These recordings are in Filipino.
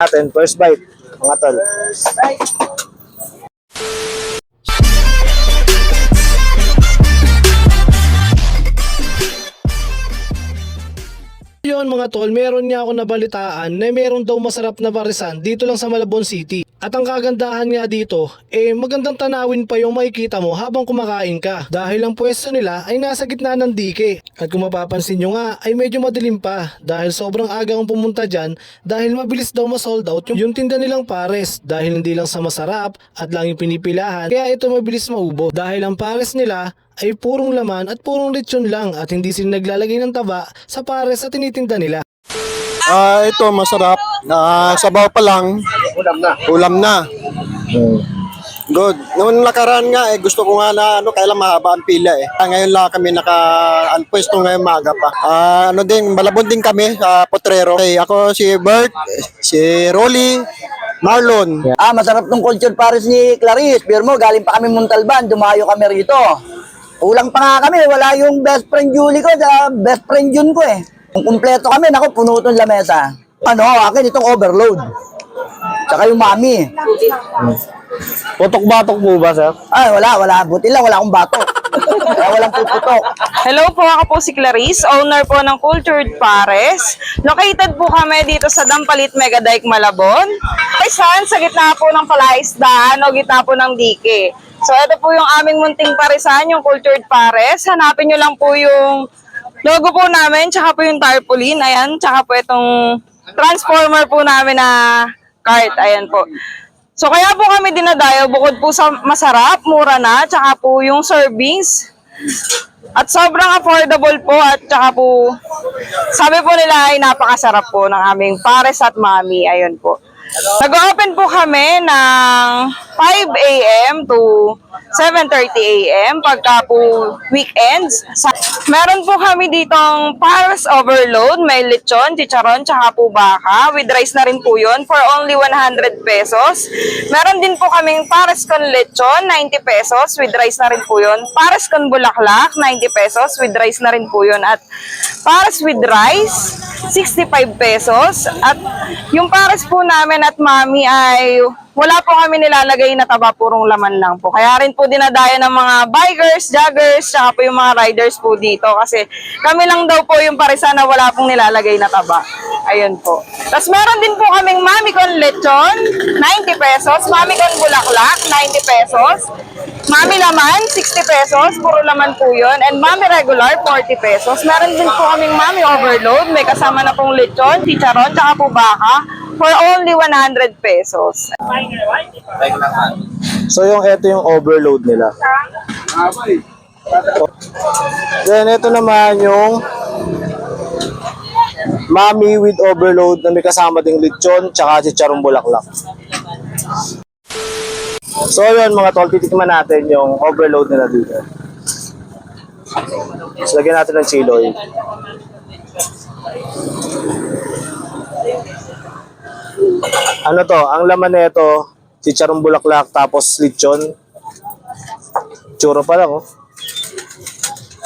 natin, first bite, mga tol. Yun mga tol, meron niya ako nabalitaan na meron daw masarap na parisan dito lang sa Malabon City. At ang kagandahan nga dito, eh magandang tanawin pa yung makikita mo habang kumakain ka. Dahil ang pwesto nila ay nasa gitna ng dike. At kung mapapansin nyo nga ay medyo madilim pa dahil sobrang aga akong pumunta dyan dahil mabilis daw ma-sold out yung, yung tinda nilang pares dahil hindi lang sa masarap at lang yung pinipilahan kaya ito mabilis maubo dahil ang pares nila ay purong laman at purong lechon lang at hindi sila naglalagay ng taba sa pares na tinitinda nila. Ah, ito masarap. Ah, sabaw pa lang. Ulam na. Ulam na. Good. Noong nakaraan nga, eh, gusto ko nga na ano, kailan mahaba ang pila eh. Ah, Ngayon lang kami naka unpwesto ngayon maaga pa. Ah, ano din, malabon din kami sa Potrero. Okay, ako si Bert, si Rolly, Marlon. Ah, masarap tong culture pares ni Clarice. Pero mo, galing pa kami Montalban, dumayo kami rito. Ulang pa nga kami, wala yung best friend Julie ko, sa best friend Jun ko eh. Kung kumpleto kami, naku, puno itong lamesa. Ano, akin itong overload. Tsaka yung mami. Putok-batok po ba, sir? Ay, wala, wala. Buti lang, wala akong bato. Kaya walang puputok. Hello po, ako po si Clarice, owner po ng Cultured Pares. Located po kami dito sa Dampalit Mega Dike, Malabon. Parisan sa gitna po ng palaisdaan o gitna po ng dike. So ito po yung aming munting parisan, yung Cultured Pares. Hanapin nyo lang po yung logo po namin, tsaka po yung tarpaulin, ayan, tsaka po itong transformer po namin na cart, ayan po. So kaya po kami dinadayo bukod po sa masarap, mura na, tsaka po yung servings. At sobrang affordable po at tsaka po sabi po nila ay napakasarap po ng aming pares at mami. Ayun po. Nag-open po kami ng 5 a.m. to 7.30 a.m. pagka po weekends. Meron po kami ditong pares overload, may lechon, chicharon, tsaka po baka. With rice na rin po yun for only 100 pesos. Meron din po kaming pares con lechon, 90 pesos. With rice na rin po yun. Pares con bulaklak, 90 pesos. With rice na rin po yun. At pares with rice, 65 pesos. At yung pares po namin at mami ay wala po kami nilalagay na taba, purong laman lang po. Kaya rin po dinadaya ng mga bikers, joggers, tsaka po yung mga riders po dito. Kasi kami lang daw po yung parisa na wala pong nilalagay na taba. Ayun po. Tapos meron din po kaming mami con lechon, 90 pesos. Mami con bulaklak, 90 pesos. Mami laman, 60 pesos. Puro laman po yun. And mami regular, 40 pesos. Meron din po kaming mami overload. May kasama na pong lechon, chicharon, tsaka po baka for only 100 pesos. So yung ito yung overload nila. Then ito naman yung Mami with overload na may kasama ding lechon tsaka chicharong bulaklak. So yun mga tol, titikman natin yung overload nila dito. So lagyan natin ng chili oil. Ano to? Ang laman nito, chicharong bulaklak tapos lechon. Churo pa lang oh.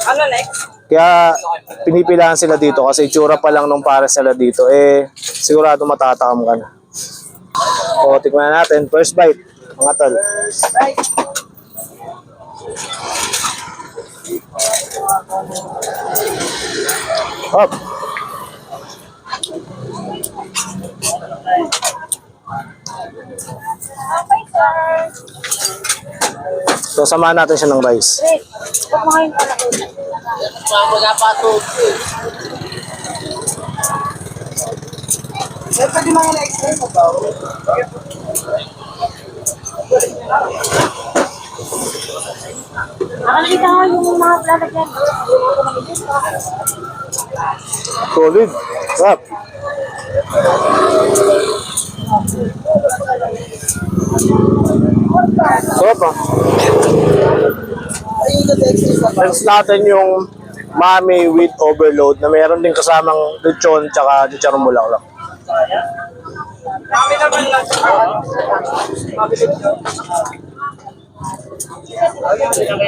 Ano next? Kaya pinipilahan sila dito kasi tsura pa lang nung para sila dito. Eh, sigurado matatakam ka na. O, tikman na natin. First bite, mga tol. Hop. So, samahan natin siya ng rice. Nakakita ko yung mga lalagyan. Solid. Sarap. Sarap ah. Next natin yung mami with overload na mayroon din kasamang lechon tsaka chicharong bulaklak.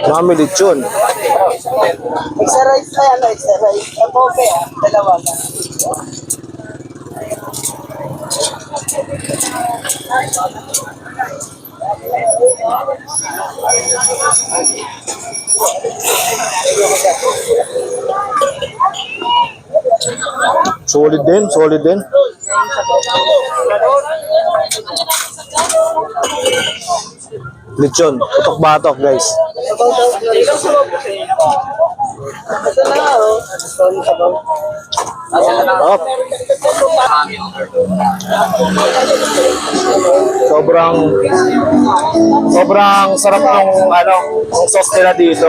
Mami lechon. Extra rice na yan, extra rice. Ang bobe ah, dalawa na. Solid din, solid din. Lechon, utok-batok guys. Up. Sobrang sobrang sarap ng ano, ng sauce nila dito.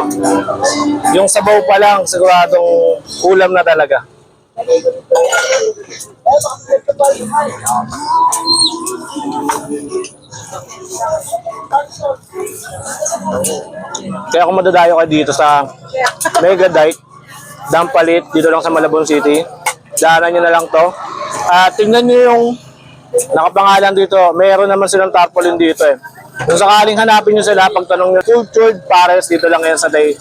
Yung sabaw pa lang siguradong ulam na talaga. Kaya kung madadayo kayo dito sa Mega Dike, Dampalit, dito lang sa Malabon City, daanan nyo na lang to. At tingnan nyo yung nakapangalan dito, meron naman silang tarpaulin dito eh. Kung sakaling hanapin nyo sila, pagtanong nyo, Cultured Pares, dito lang yan sa day,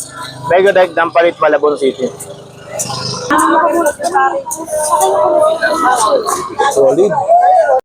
Mega Dike, Dampalit, Malabon City. Solid.